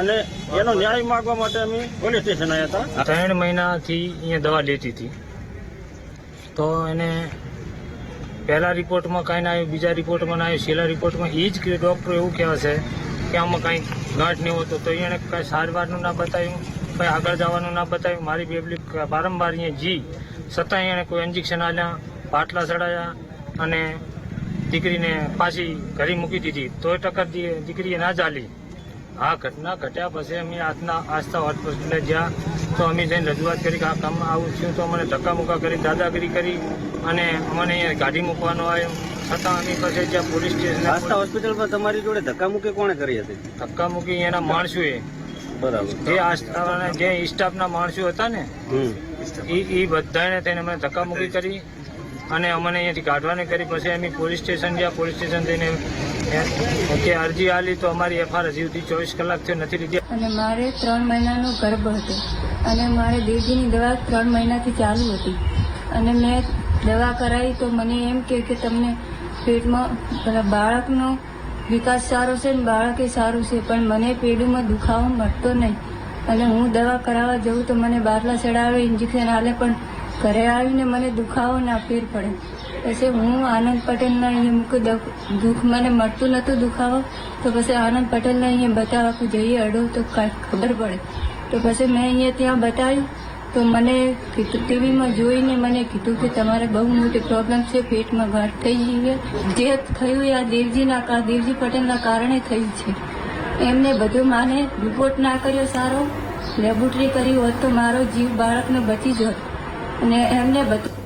અને એનો ન્યાય માંગવા માટે અમે પોલીસ સ્ટેશન આવ્યા હતા. ત્રણ મહિનાથી અહીંયા દવા લેતી હતી. તો એને પહેલા રિપોર્ટમાં કાંઈ ના આવ્યું, બીજા રિપોર્ટમાં ના આવ્યું. છેલ્લા રિપોર્ટમાં એ જ ડૉક્ટર એવું કહેવા છે કે આમાં કાંઈ ગાંઠ નહીં હોતો. તો એણે કાંઈ સારવારનું ના બતાવ્યું, કંઈ આગળ જવાનું ના બતાવ્યું. મારી બેબલી વારંવાર અહીંયા જી. છતાંય એણે કોઈ ઇન્જેક્શન આલ્યા, પાટલા ચડાયા અને દીકરીને પાછી ઘરે મૂકી દીધી. તોય ટક્કર દીકરીએ ના ચાલી. આ ઘટના ઘટ્યા પછી અમે આજના આસ્થા હોસ્પિટલે જ્યાં તો અમે જઈને રજૂઆત કરી કે આ કામમાં આવું થયું તો અમને ધક્કા મુક્કા કરી દાદાગીરી કરી અને અમને અહીંયા ગાડી મૂકવાનો આવ્યો. છતાં અમે પછી જ્યાં પોલીસ આસ્થા સ્ટેશન હોસ્પિટલમાં તમારી જોડે ધક્કા મૂકી કોણે કરી હતી? ધક્કા મૂકી એના માણસોએ. બરાબર. જે આસ્થા જે સ્ટાફના માણસો હતા ને એ એ બધાને તેને અમને ધક્કા મૂકી કરી અને અમને અહીંયાથી કાઢવાની કરી. પછી અમે પોલીસ સ્ટેશન ગયા પોલીસ સ્ટેશન જઈને કે અરજી આલી તો અમારી એફઆર હજી સુધી ચોવીસ કલાક થયો, નથી લીધી. અને મારે ત્રણ મહિનાનો ગર્ભ હતો. અને મારે દેવજીની દવા ત્રણ મહિનાથી ચાલુ હતી. અને મેં દવા કરાવી તો મને એમ કે કે તમને પેટમાં બાળકનો વિકાસ સારો છે ને બાળક સારું છે, પણ મને પેડુમાં દુખાવો મળતો નહીં. અને હું દવા કરાવવા જઉં તો મને બાટલા ચડાવે, ઇન્જેક્શન હાલે પણ ઘરે આવીને મને દુખાવો ના ફેર પડે. પછી હું આનંદ પટેલના અહીંયા મૂકું, દુઃખ મને મળતું નહોતું દુખાવો, તો પછી આનંદ પટેલને અહીંયા બતાવવા જઈએ અડો તો કાંઈક ખબર પડે. તો પછી મેં અહીંયા ત્યાં બતાવ્યું, તો મને ટીવીમાં જોઈને મને કીધું કે તમારે બહુ મોટી પ્રોબ્લેમ છે, પેટમાં ગાંઠ થઈ ગઈ જે થયું એ આ દેવજીના દેવજી પટેલના કારણે થયું છે. એમને બધું માને રિપોર્ટ ના કર્યો સારો લેબોરેટરી કરી હોત તો મારો જીવ બાળકને બચી જોત. અને એમને બધું